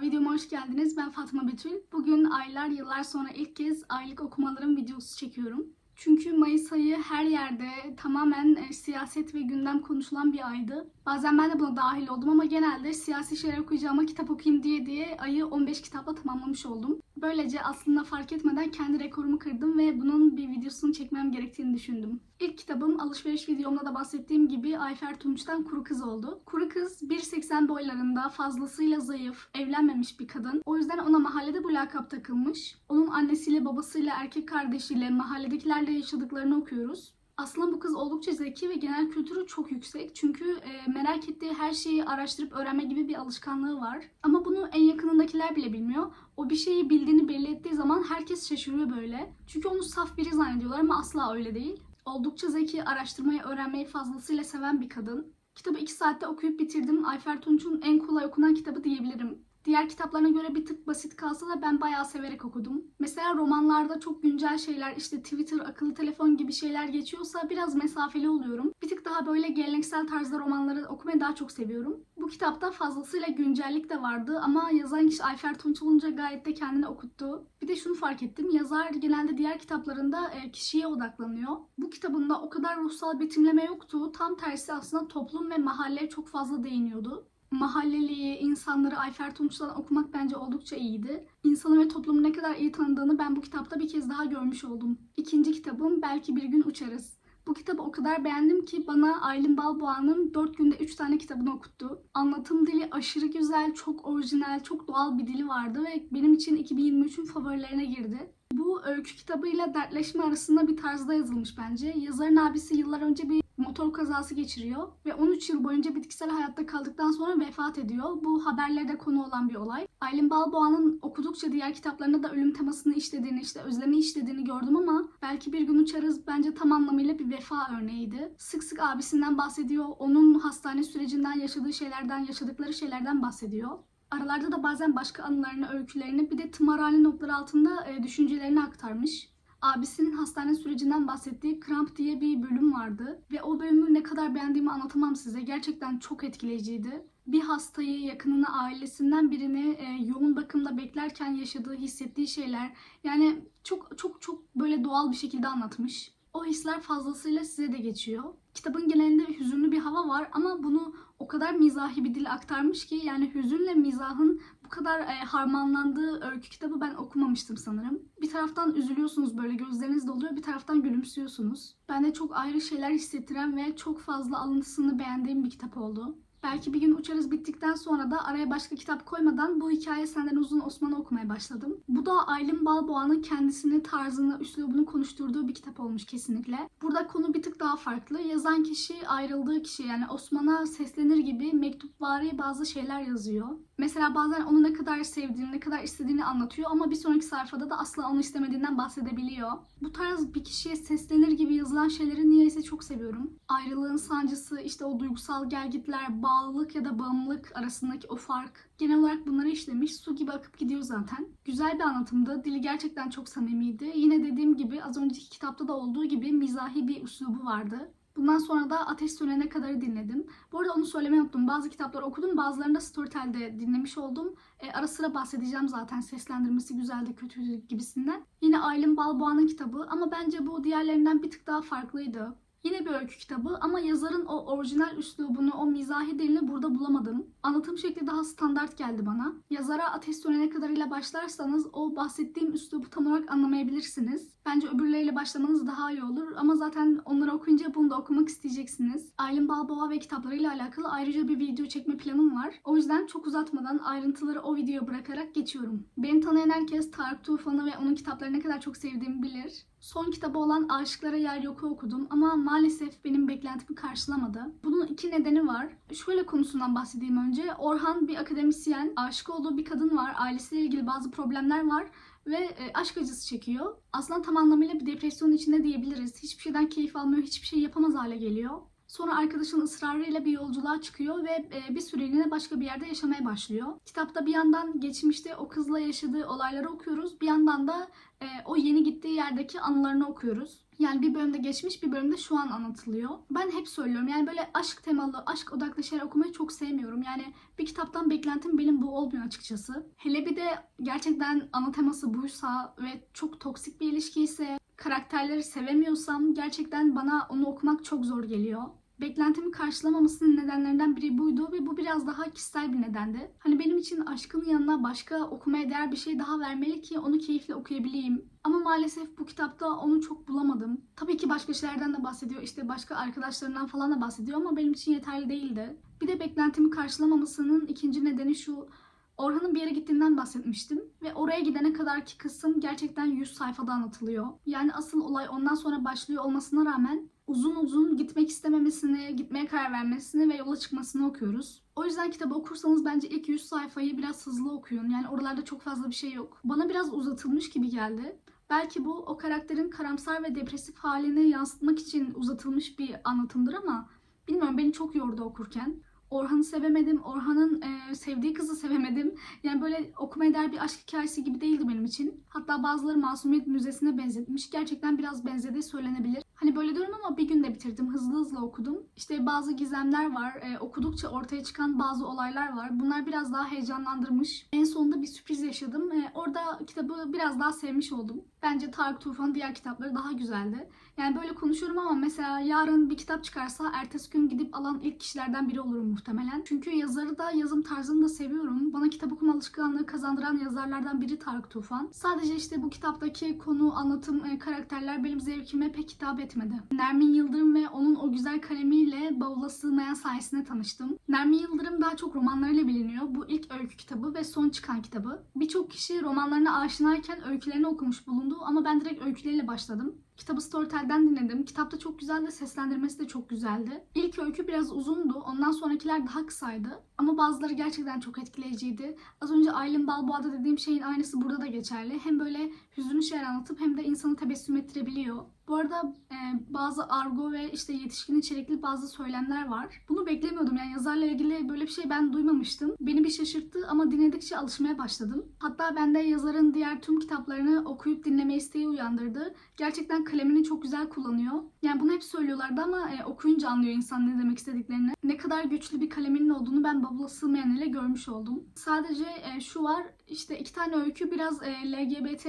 Videoma hoş geldiniz. Ben Fatma Betül. Bugün aylar yıllar sonra ilk kez aylık okumalarım videosu çekiyorum. Çünkü Mayıs ayı her yerde tamamen e, siyaset ve gündem konuşulan bir aydı. Bazen ben de buna dahil oldum ama genelde siyasi şeyler okuyacağıma kitap okuyayım diye diye ayı 15 kitapla tamamlamış oldum. Böylece aslında fark etmeden kendi rekorumu kırdım ve bunun bir videosunu çekmem gerektiğini düşündüm. İlk kitabım alışveriş videomda da bahsettiğim gibi Ayfer Tunç'tan Kuru Kız oldu. Kuru Kız 1.80 boylarında fazlasıyla zayıf, evlenmemiş bir kadın. O yüzden ona mahallede bu lakap takılmış. Onun annesiyle, babasıyla, erkek kardeşiyle, mahalledekilerle yaşadıklarını okuyoruz. Aslında bu kız oldukça zeki ve genel kültürü çok yüksek. Çünkü e, merak ettiği her şeyi araştırıp öğrenme gibi bir alışkanlığı var. Ama bunu en yakınındakiler bile bilmiyor. O bir şeyi bildiğini belli ettiği zaman herkes şaşırıyor böyle. Çünkü onu saf biri zannediyorlar ama asla öyle değil. Oldukça zeki, araştırmayı, öğrenmeyi fazlasıyla seven bir kadın. Kitabı 2 saatte okuyup bitirdim. Ayfer Tunç'un en kolay okunan kitabı diyebilirim. Diğer kitaplarına göre bir tık basit kalsa da ben bayağı severek okudum. Mesela romanlarda çok güncel şeyler işte Twitter, akıllı telefon gibi şeyler geçiyorsa biraz mesafeli oluyorum. Bir tık daha böyle geleneksel tarzda romanları okumayı daha çok seviyorum. Bu kitapta fazlasıyla güncellik de vardı ama yazan kişi Ayfer Tunç olunca gayet de kendini okuttu. Bir de şunu fark ettim. Yazar genelde diğer kitaplarında e, kişiye odaklanıyor. Bu kitabında o kadar ruhsal betimleme yoktu. Tam tersi aslında toplum ve mahalleye çok fazla değiniyordu mahalleliyi, insanları Ayfer Tunç'tan okumak bence oldukça iyiydi. İnsanı ve toplumu ne kadar iyi tanıdığını ben bu kitapta bir kez daha görmüş oldum. İkinci kitabım Belki Bir Gün Uçarız. Bu kitabı o kadar beğendim ki bana Aylin Balboğa'nın 4 günde 3 tane kitabını okuttu. Anlatım dili aşırı güzel, çok orijinal, çok doğal bir dili vardı ve benim için 2023'ün favorilerine girdi. Bu öykü kitabıyla dertleşme arasında bir tarzda yazılmış bence. Yazarın abisi yıllar önce bir motor kazası geçiriyor ve 13 yıl boyunca bitkisel hayatta kaldıktan sonra vefat ediyor. Bu haberlerde konu olan bir olay. Aylin Balboğa'nın okudukça diğer kitaplarında da ölüm temasını işlediğini, işte özlemi işlediğini gördüm ama belki bir gün uçarız bence tam anlamıyla bir vefa örneğiydi. Sık sık abisinden bahsediyor, onun hastane sürecinden yaşadığı şeylerden, yaşadıkları şeylerden bahsediyor. Aralarda da bazen başka anılarını, öykülerini bir de tımarhane notları altında e, düşüncelerini aktarmış abisinin hastane sürecinden bahsettiği Kramp diye bir bölüm vardı. Ve o bölümü ne kadar beğendiğimi anlatamam size. Gerçekten çok etkileyiciydi. Bir hastayı, yakınını, ailesinden birini e, yoğun bakımda beklerken yaşadığı, hissettiği şeyler. Yani çok çok çok böyle doğal bir şekilde anlatmış. O hisler fazlasıyla size de geçiyor. Kitabın genelinde hüzünlü bir hava var ama bunu o kadar mizahi bir dil aktarmış ki yani hüzünle mizahın bu kadar e, harmanlandığı öykü kitabı ben okumamıştım sanırım. Bir taraftan üzülüyorsunuz böyle gözleriniz doluyor bir taraftan gülümsüyorsunuz. Bende çok ayrı şeyler hissettiren ve çok fazla alıntısını beğendiğim bir kitap oldu. Belki bir gün uçarız bittikten sonra da araya başka kitap koymadan bu hikaye senden uzun Osman'ı okumaya başladım. Bu da Aylin Balboğa'nın kendisini, tarzını, üslubunu konuşturduğu bir kitap olmuş kesinlikle. Burada konu bir tık daha farklı. Yazan kişi ayrıldığı kişi yani Osman'a seslenir gibi mektupvari bazı şeyler yazıyor. Mesela bazen onu ne kadar sevdiğini, ne kadar istediğini anlatıyor ama bir sonraki sayfada da asla onu istemediğinden bahsedebiliyor. Bu tarz bir kişiye seslenir gibi yazılan şeyleri niyeyse çok seviyorum. Ayrılığın sancısı, işte o duygusal gelgitler, bağlılık ya da bağımlılık arasındaki o fark. Genel olarak bunları işlemiş. Su gibi akıp gidiyor zaten. Güzel bir anlatımdı. Dili gerçekten çok samimiydi. Yine dediğim gibi az önceki kitapta da olduğu gibi mizahi bir üslubu vardı. Bundan sonra da Ateş Sönene kadar dinledim. Bu arada onu söylemeyi unuttum. Bazı kitapları okudum. Bazılarını da Storytel'de dinlemiş oldum. E, ara sıra bahsedeceğim zaten seslendirmesi güzeldi, kötüydü gibisinden. Yine Aylin Balboğa'nın kitabı ama bence bu diğerlerinden bir tık daha farklıydı. Yine bir öykü kitabı ama yazarın o orijinal üslubunu, o mizahi dilini burada bulamadım. Anlatım şekli daha standart geldi bana. Yazara Ateş Sönene kadar ile başlarsanız o bahsettiğim üslubu tam olarak anlamayabilirsiniz. Bence öbürleriyle başlamanız daha iyi olur ama zaten onları okuyunca bunu da okumak isteyeceksiniz. Aylin Balboğa ve kitaplarıyla alakalı ayrıca bir video çekme planım var. O yüzden çok uzatmadan ayrıntıları o videoya bırakarak geçiyorum. Beni tanıyan herkes Tarık Tufan'ı ve onun kitaplarını ne kadar çok sevdiğimi bilir. Son kitabı olan Aşıklara Yer Yok'u okudum ama maalesef benim beklentimi karşılamadı. Bunun iki nedeni var. Şöyle konusundan bahsedeyim önce. Orhan bir akademisyen, aşık olduğu bir kadın var. Ailesiyle ilgili bazı problemler var ve e, aşk acısı çekiyor. Aslında tam anlamıyla bir depresyon içinde diyebiliriz. Hiçbir şeyden keyif almıyor, hiçbir şey yapamaz hale geliyor. Sonra arkadaşının ısrarıyla bir yolculuğa çıkıyor ve e, bir süreliğine başka bir yerde yaşamaya başlıyor. Kitapta bir yandan geçmişte o kızla yaşadığı olayları okuyoruz. Bir yandan da e, o yeni gittiği yerdeki anılarını okuyoruz. Yani bir bölümde geçmiş bir bölümde şu an anlatılıyor. Ben hep söylüyorum yani böyle aşk temalı, aşk odaklı şeyler okumayı çok sevmiyorum. Yani bir kitaptan beklentim benim bu olmuyor açıkçası. Hele bir de gerçekten ana teması buysa ve çok toksik bir ilişki ise karakterleri sevemiyorsam gerçekten bana onu okumak çok zor geliyor. Beklentimi karşılamamasının nedenlerinden biri buydu ve bu biraz daha kişisel bir nedendi. Hani benim için aşkın yanına başka okumaya değer bir şey daha vermeli ki onu keyifle okuyabileyim. Ama maalesef bu kitapta onu çok bulamadım. Tabii ki başka şeylerden de bahsediyor, işte başka arkadaşlarından falan da bahsediyor ama benim için yeterli değildi. Bir de beklentimi karşılamamasının ikinci nedeni şu, Orhan'ın bir yere gittiğinden bahsetmiştim ve oraya gidene kadarki kısım gerçekten 100 sayfada anlatılıyor. Yani asıl olay ondan sonra başlıyor olmasına rağmen uzun uzun gitmek istememesini, gitmeye karar vermesini ve yola çıkmasını okuyoruz. O yüzden kitabı okursanız bence ilk 100 sayfayı biraz hızlı okuyun. Yani oralarda çok fazla bir şey yok. Bana biraz uzatılmış gibi geldi. Belki bu o karakterin karamsar ve depresif halini yansıtmak için uzatılmış bir anlatımdır ama bilmiyorum beni çok yordu okurken. Orhan'ı sevemedim. Orhan'ın e, sevdiği kızı sevemedim. Yani böyle okumaya değer bir aşk hikayesi gibi değildi benim için. Hatta bazıları Masumiyet Müzesi'ne benzetmiş. Gerçekten biraz benzediği söylenebilir. Hani böyle diyorum ama bir günde bitirdim. Hızlı hızlı okudum. İşte bazı gizemler var. E, okudukça ortaya çıkan bazı olaylar var. Bunlar biraz daha heyecanlandırmış. En sonunda bir sürpriz yaşadım. E, orada kitabı biraz daha sevmiş oldum. Bence Tarık Tufan'ın diğer kitapları daha güzeldi. Yani böyle konuşuyorum ama mesela yarın bir kitap çıkarsa ertesi gün gidip alan ilk kişilerden biri olurum muhtemelen. Çünkü yazarı da yazım tarzını da seviyorum. Bana kitap okuma alışkanlığı kazandıran yazarlardan biri Tarık Tufan. Sadece işte bu kitaptaki konu, anlatım, e, karakterler benim zevkime pek hitap etmedi. Nermin Yıldırım ve onun o güzel kalemiyle Bavula Sığmayan sayesinde tanıştım. Nermin Yıldırım daha çok romanlarıyla biliniyor. Bu ilk öykü kitabı ve son çıkan kitabı. Birçok kişi romanlarına aşinayken öykülerini okumuş bulundu ama ben direkt öyküleriyle başladım. Kitabı Storytel'den dinledim. Kitapta çok güzeldi, seslendirmesi de çok güzeldi. İlk öykü biraz uzundu, ondan sonrakiler daha kısaydı. Ama bazıları gerçekten çok etkileyiciydi. Az önce Aylin Balboa'da dediğim şeyin aynısı burada da geçerli. Hem böyle hüzünlü şeyler anlatıp hem de insanı tebessüm ettirebiliyor. Bu arada e, bazı argo ve işte yetişkin içerikli bazı söylemler var. Bunu beklemiyordum. Yani yazarla ilgili böyle bir şey ben duymamıştım. Beni bir şaşırttı ama dinledikçe alışmaya başladım. Hatta bende yazarın diğer tüm kitaplarını okuyup dinleme isteği uyandırdı. Gerçekten kalemini çok güzel kullanıyor. Yani bunu hep söylüyorlardı ama e, okuyunca anlıyor insan ne demek istediklerini. Ne kadar güçlü bir kaleminin olduğunu ben Bavula Sığmayan ile görmüş oldum. Sadece e, şu var işte iki tane öykü biraz e, LGBT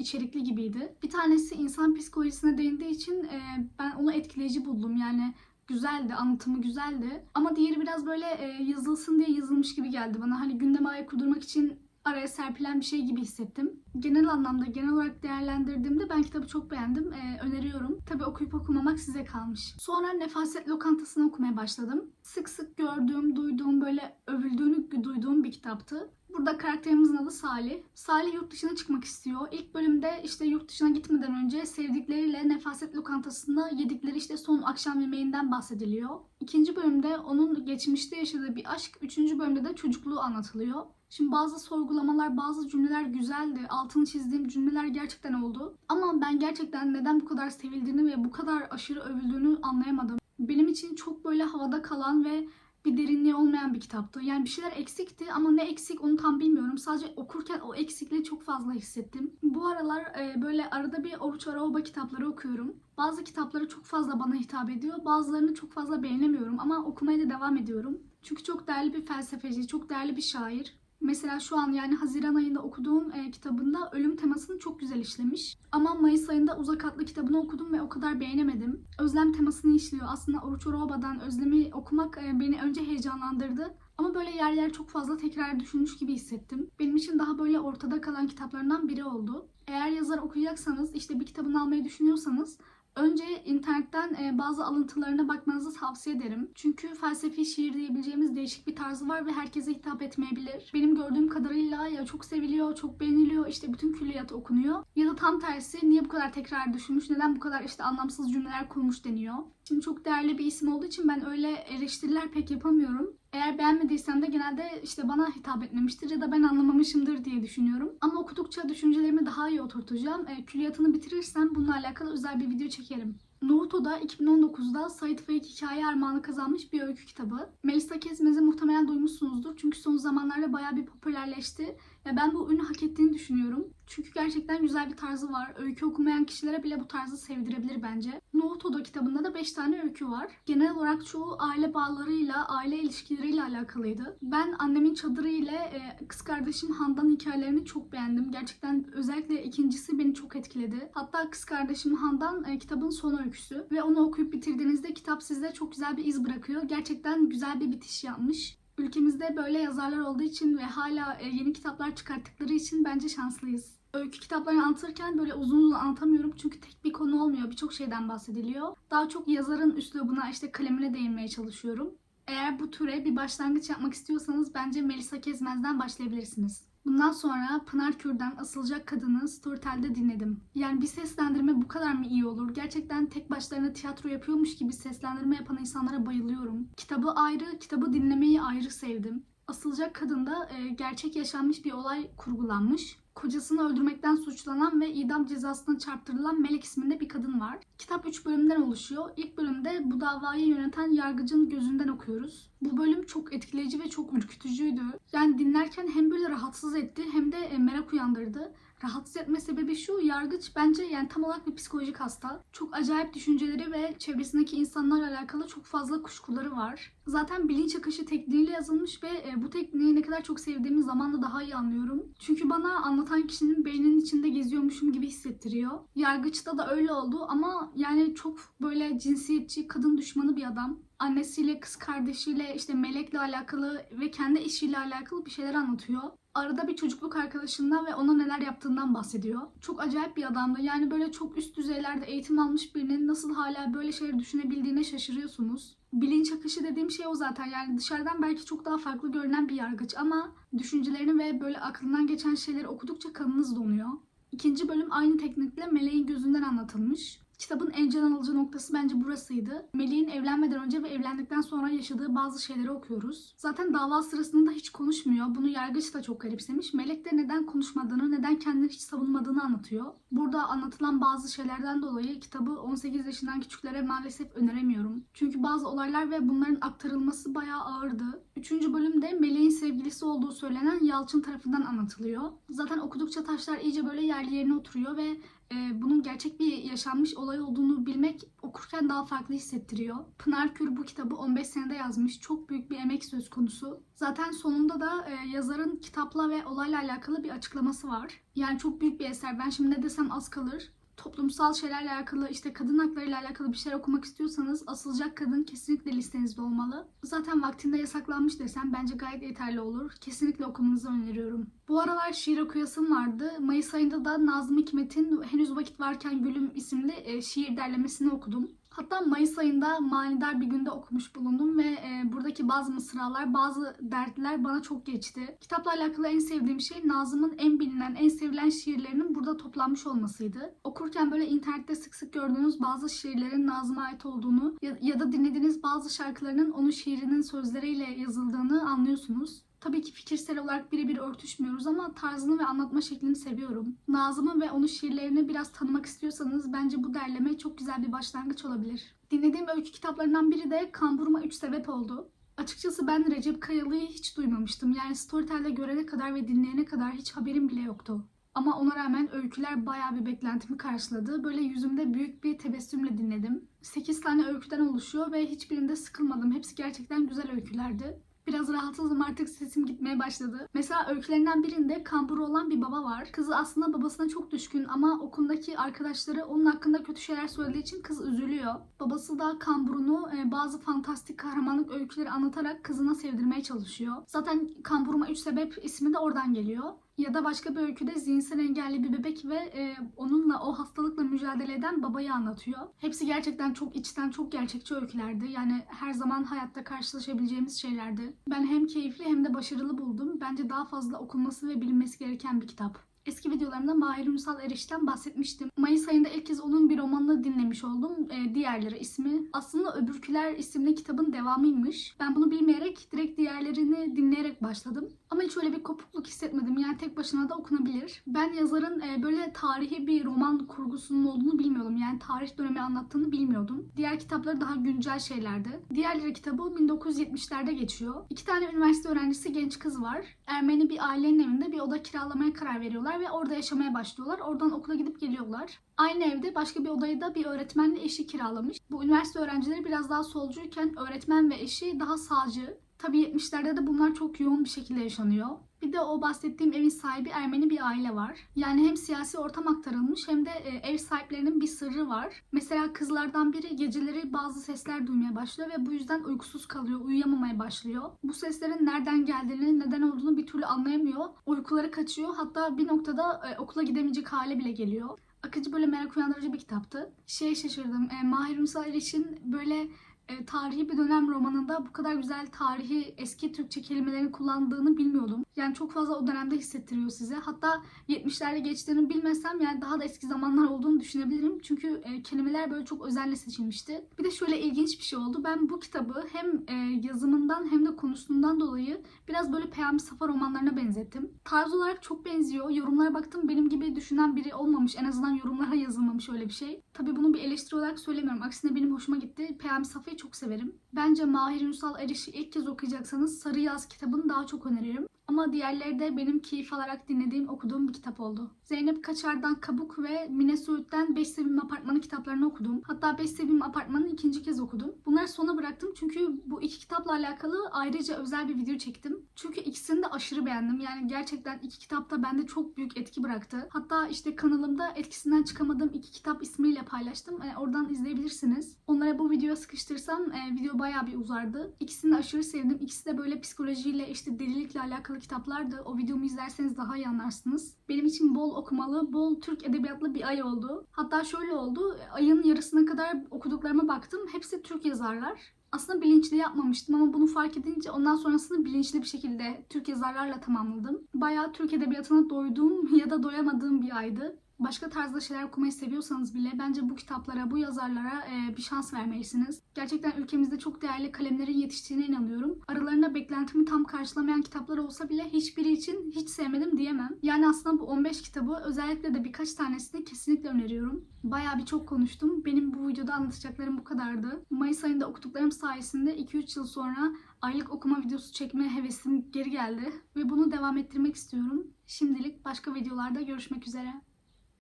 içerikli gibiydi. Bir tanesi insan psikolojisine değindiği için e, ben onu etkileyici buldum. Yani güzeldi, anlatımı güzeldi. Ama diğeri biraz böyle e, yazılsın diye yazılmış gibi geldi bana. Hani gündeme ayak uydurmak için araya serpilen bir şey gibi hissettim. Genel anlamda, genel olarak değerlendirdiğimde ben kitabı çok beğendim. Ee, öneriyorum. Tabii okuyup okumamak size kalmış. Sonra Nefaset Lokantası'nı okumaya başladım. Sık sık gördüğüm, duyduğum, böyle övüldüğünü duyduğum bir kitaptı. Burada karakterimizin adı Salih. Salih yurt dışına çıkmak istiyor. İlk bölümde işte yurt dışına gitmeden önce sevdikleriyle Nefaset Lokantası'nda yedikleri işte son akşam yemeğinden bahsediliyor. İkinci bölümde onun geçmişte yaşadığı bir aşk, üçüncü bölümde de çocukluğu anlatılıyor. Şimdi bazı sorgulamalar, bazı cümleler güzeldi. Altını çizdiğim cümleler gerçekten oldu. Ama ben gerçekten neden bu kadar sevildiğini ve bu kadar aşırı övüldüğünü anlayamadım. Benim için çok böyle havada kalan ve bir derinliği olmayan bir kitaptı. Yani bir şeyler eksikti ama ne eksik onu tam bilmiyorum. Sadece okurken o eksikliği çok fazla hissettim. Bu aralar e, böyle arada bir Oruç Araoba kitapları okuyorum. Bazı kitapları çok fazla bana hitap ediyor. Bazılarını çok fazla beğenemiyorum ama okumaya da devam ediyorum. Çünkü çok değerli bir felsefeci, çok değerli bir şair. Mesela şu an yani Haziran ayında okuduğum e, kitabında ölüm temasını çok güzel işlemiş. Ama Mayıs ayında Uzak adlı kitabını okudum ve o kadar beğenemedim. Özlem temasını işliyor. Aslında Oruç Oroba'dan Özlem'i okumak e, beni önce heyecanlandırdı. Ama böyle yer yer çok fazla tekrar düşünmüş gibi hissettim. Benim için daha böyle ortada kalan kitaplarından biri oldu. Eğer yazar okuyacaksanız, işte bir kitabını almayı düşünüyorsanız Önce internetten bazı alıntılarına bakmanızı tavsiye ederim. Çünkü felsefi şiir diyebileceğimiz değişik bir tarzı var ve herkese hitap etmeyebilir. Benim gördüğüm kadarıyla ya çok seviliyor, çok beğeniliyor, işte bütün külliyat okunuyor. Ya da tam tersi niye bu kadar tekrar düşünmüş, neden bu kadar işte anlamsız cümleler kurmuş deniyor. Şimdi çok değerli bir isim olduğu için ben öyle eleştiriler pek yapamıyorum. Eğer beğenmediysem de genelde işte bana hitap etmemiştir ya da ben anlamamışımdır diye düşünüyorum. Ama okudukça düşüncelerimi daha iyi oturtacağım. E, külliyatını bitirirsem bununla alakalı özel bir video çekerim. Naruto'da 2019'da Sait Faik hikaye armağanı kazanmış bir öykü kitabı. Melisa Kesmez'i muhtemelen duymuşsunuzdur çünkü son zamanlarda bayağı bir popülerleşti. Ve ben bu ünü hak ettiğini düşünüyorum. Çünkü gerçekten güzel bir tarzı var. Öykü okumayan kişilere bile bu tarzı sevdirebilir bence. Nohut Oda kitabında da 5 tane öykü var. Genel olarak çoğu aile bağlarıyla, aile ilişkileriyle alakalıydı. Ben annemin çadırı ile e, kız kardeşim Handan hikayelerini çok beğendim. Gerçekten özellikle ikincisi beni çok etkiledi. Hatta kız kardeşim Handan e, kitabın son öyküsü ve onu okuyup bitirdiğinizde kitap sizde çok güzel bir iz bırakıyor. Gerçekten güzel bir bitiş yapmış. Ülkemizde böyle yazarlar olduğu için ve hala e, yeni kitaplar çıkarttıkları için bence şanslıyız. Öykü kitaplarını anlatırken böyle uzun uzun anlatamıyorum çünkü tek bir konu olmuyor. Birçok şeyden bahsediliyor. Daha çok yazarın üslubuna işte kalemine değinmeye çalışıyorum. Eğer bu türe bir başlangıç yapmak istiyorsanız bence Melisa Kezmez'den başlayabilirsiniz. Bundan sonra Pınar Kür'den Asılacak Kadını Storytel'de dinledim. Yani bir seslendirme bu kadar mı iyi olur? Gerçekten tek başlarına tiyatro yapıyormuş gibi seslendirme yapan insanlara bayılıyorum. Kitabı ayrı, kitabı dinlemeyi ayrı sevdim. Asılacak Kadın'da e, gerçek yaşanmış bir olay kurgulanmış. Kocasını öldürmekten suçlanan ve idam cezasına çarptırılan Melek isminde bir kadın var. Kitap 3 bölümden oluşuyor. İlk bölümde bu davayı yöneten yargıcın gözünden okuyoruz. Bu bölüm çok etkileyici ve çok ürkütücüydü. Yani dinlerken hem böyle rahatsız etti hem de e, merak uyandırdı. Rahatsız etme sebebi şu, yargıç bence yani tam olarak bir psikolojik hasta. Çok acayip düşünceleri ve çevresindeki insanlarla alakalı çok fazla kuşkuları var. Zaten bilinç akışı tekniğiyle yazılmış ve e, bu tekniği ne kadar çok sevdiğimi zamanla daha iyi anlıyorum. Çünkü bana anlatan kişinin beyninin içinde geziyormuşum gibi hissettiriyor. Yargıçta da öyle oldu ama yani çok böyle cinsiyetçi, kadın düşmanı bir adam annesiyle, kız kardeşiyle, işte Melek'le alakalı ve kendi eşiyle alakalı bir şeyler anlatıyor. Arada bir çocukluk arkadaşından ve ona neler yaptığından bahsediyor. Çok acayip bir adamdı. Yani böyle çok üst düzeylerde eğitim almış birinin nasıl hala böyle şeyler düşünebildiğine şaşırıyorsunuz. Bilinç akışı dediğim şey o zaten. Yani dışarıdan belki çok daha farklı görünen bir yargıç ama düşüncelerini ve böyle aklından geçen şeyleri okudukça kanınız donuyor. İkinci bölüm aynı teknikle Meleğin gözünden anlatılmış. Kitabın en can alıcı noktası bence burasıydı. Melih'in evlenmeden önce ve evlendikten sonra yaşadığı bazı şeyleri okuyoruz. Zaten dava sırasında hiç konuşmuyor. Bunu yargıç da çok garipsemiş. Melek de neden konuşmadığını, neden kendini hiç savunmadığını anlatıyor. Burada anlatılan bazı şeylerden dolayı kitabı 18 yaşından küçüklere maalesef öneremiyorum. Çünkü bazı olaylar ve bunların aktarılması bayağı ağırdı. Üçüncü bölümde Melek'in sevgilisi olduğu söylenen Yalçın tarafından anlatılıyor. Zaten okudukça taşlar iyice böyle yerli yerine oturuyor ve e, bunun gerçek bir yaşanmış olay olduğunu bilmek okurken daha farklı hissettiriyor. Pınar Kür bu kitabı 15 senede yazmış. Çok büyük bir emek söz konusu. Zaten sonunda da e, yazarın kitapla ve olayla alakalı bir açıklaması var. Yani çok büyük bir eser. Ben şimdi ne desem az kalır toplumsal şeylerle alakalı işte kadın haklarıyla alakalı bir şeyler okumak istiyorsanız Asılacak Kadın kesinlikle listenizde olmalı. Zaten vaktinde yasaklanmış desem bence gayet yeterli olur. Kesinlikle okumanızı öneriyorum. Bu aralar şiir okuyasım vardı. Mayıs ayında da Nazım Hikmet'in Henüz Vakit Varken Gülüm isimli e, şiir derlemesini okudum. Hatta Mayıs ayında manidar bir günde okumuş bulundum ve e, buradaki bazı mısralar, bazı dertler bana çok geçti. Kitapla alakalı en sevdiğim şey Nazım'ın en bilinen, en sevilen şiirlerinin burada toplanmış olmasıydı. Okurken böyle internette sık sık gördüğünüz bazı şiirlerin Nazım'a ait olduğunu ya, ya da dinlediğiniz bazı şarkılarının onun şiirinin sözleriyle yazıldığını anlıyorsunuz. Tabii ki fikirsel olarak birebir örtüşmüyoruz ama tarzını ve anlatma şeklini seviyorum. Nazım'ı ve onun şiirlerini biraz tanımak istiyorsanız bence bu derleme çok güzel bir başlangıç olabilir. Dinlediğim öykü kitaplarından biri de Kamburuma 3 Sebep oldu. Açıkçası ben Recep Kayalı'yı hiç duymamıştım. Yani Storytel'de görene kadar ve dinleyene kadar hiç haberim bile yoktu. Ama ona rağmen öyküler bayağı bir beklentimi karşıladı. Böyle yüzümde büyük bir tebessümle dinledim. 8 tane öyküden oluşuyor ve hiçbirinde sıkılmadım. Hepsi gerçekten güzel öykülerdi. Biraz rahatsızım artık sesim gitmeye başladı. Mesela öykülerinden birinde kamburu olan bir baba var. Kızı aslında babasına çok düşkün ama okuldaki arkadaşları onun hakkında kötü şeyler söylediği için kız üzülüyor. Babası da kamburunu e, bazı fantastik kahramanlık öyküleri anlatarak kızına sevdirmeye çalışıyor. Zaten kamburuma 3 sebep ismi de oradan geliyor. Ya da başka bir öyküde zihinsel engelli bir bebek ve e, onunla o hastalıkla mücadele eden babayı anlatıyor. Hepsi gerçekten çok içten, çok gerçekçi öykülerdi. Yani her zaman hayatta karşılaşabileceğimiz şeylerdi. Ben hem keyifli hem de başarılı buldum. Bence daha fazla okunması ve bilinmesi gereken bir kitap. Eski videolarımda Mahir Ünsal Eriş'ten bahsetmiştim. Mayıs ayında ilk kez onun bir romanını dinlemiş oldum. Ee, diğerleri ismi. Aslında Öbürküler isimli kitabın devamıymış. Ben bunu bilmeyerek direkt diğerlerini dinleyerek başladım. Ama hiç öyle bir kopukluk hissetmedim. Yani tek başına da okunabilir. Ben yazarın e, böyle tarihi bir roman kurgusunun olduğunu bilmiyordum. Yani tarih dönemi anlattığını bilmiyordum. Diğer kitapları daha güncel şeylerdi. Diğerleri kitabı 1970'lerde geçiyor. İki tane üniversite öğrencisi genç kız var. Ermeni bir ailenin evinde bir oda kiralamaya karar veriyorlar ve orada yaşamaya başlıyorlar. Oradan okula gidip geliyorlar. Aynı evde başka bir odayı da bir öğretmenle eşi kiralamış. Bu üniversite öğrencileri biraz daha solcuyken öğretmen ve eşi daha sağcı. Tabii 70'lerde de bunlar çok yoğun bir şekilde yaşanıyor. Bir de o bahsettiğim evin sahibi Ermeni bir aile var. Yani hem siyasi ortam aktarılmış hem de e, ev sahiplerinin bir sırrı var. Mesela kızlardan biri geceleri bazı sesler duymaya başlıyor ve bu yüzden uykusuz kalıyor, uyuyamamaya başlıyor. Bu seslerin nereden geldiğini, neden olduğunu bir türlü anlayamıyor. Uykuları kaçıyor. Hatta bir noktada e, okula gidemeyecek hale bile geliyor. Akıcı böyle merak uyandırıcı bir kitaptı. Şeye şaşırdım. E, Mahir Ünsal Eriş'in böyle e, tarihi bir dönem romanında bu kadar güzel tarihi eski Türkçe kelimelerini kullandığını bilmiyordum. Yani çok fazla o dönemde hissettiriyor size. Hatta 70'lerde geçtiğini bilmesem yani daha da eski zamanlar olduğunu düşünebilirim. Çünkü e, kelimeler böyle çok özenle seçilmişti. Bir de şöyle ilginç bir şey oldu. Ben bu kitabı hem e, yazımından hem de konusundan dolayı biraz böyle Peyami Safa romanlarına benzettim. Tarz olarak çok benziyor. Yorumlara baktım benim gibi düşünen biri olmamış. En azından yorumlara yazılmamış öyle bir şey. Tabii bunu bir eleştiri olarak söylemiyorum. Aksine benim hoşuma gitti. Peyami Safa'yı çok severim. Bence Mahir Ünsal Eriş'i ilk kez okuyacaksanız Sarı Yaz kitabını daha çok öneririm. Ama diğerleri de benim keyif alarak dinlediğim, okuduğum bir kitap oldu. Zeynep Kaçar'dan Kabuk ve Mine Söğüt'ten Beş Sevim Apartmanı kitaplarını okudum. Hatta Beş Sevim Apartmanı'nı ikinci kez okudum. Bunları sona bıraktım çünkü bu iki kitapla alakalı ayrıca özel bir video çektim. Çünkü ikisini de aşırı beğendim. Yani gerçekten iki kitap da bende çok büyük etki bıraktı. Hatta işte kanalımda etkisinden çıkamadığım iki kitap ismiyle paylaştım. E, oradan izleyebilirsiniz. Onlara bu videoya sıkıştırsam e, video bayağı bir uzardı. İkisini de aşırı sevdim. İkisi de böyle psikolojiyle işte delilikle alakalı kitaplardı. O videomu izlerseniz daha iyi anlarsınız. Benim için bol okumalı, bol Türk edebiyatlı bir ay oldu. Hatta şöyle oldu. Ayın yarısına kadar okuduklarıma baktım. Hepsi Türk yazarlar. Aslında bilinçli yapmamıştım ama bunu fark edince ondan sonrasını bilinçli bir şekilde Türk yazarlarla tamamladım. Bayağı Türk edebiyatına doyduğum ya da doyamadığım bir aydı. Başka tarzda şeyler okumayı seviyorsanız bile bence bu kitaplara, bu yazarlara e, bir şans vermelisiniz. Gerçekten ülkemizde çok değerli kalemlerin yetiştiğine inanıyorum. Aralarında beklentimi tam karşılamayan kitaplar olsa bile hiçbiri için hiç sevmedim diyemem. Yani aslında bu 15 kitabı özellikle de birkaç tanesini kesinlikle öneriyorum. Bayağı bir çok konuştum. Benim bu videoda anlatacaklarım bu kadardı. Mayıs ayında okuduklarım sayesinde 2-3 yıl sonra aylık okuma videosu çekme hevesim geri geldi. Ve bunu devam ettirmek istiyorum. Şimdilik başka videolarda görüşmek üzere.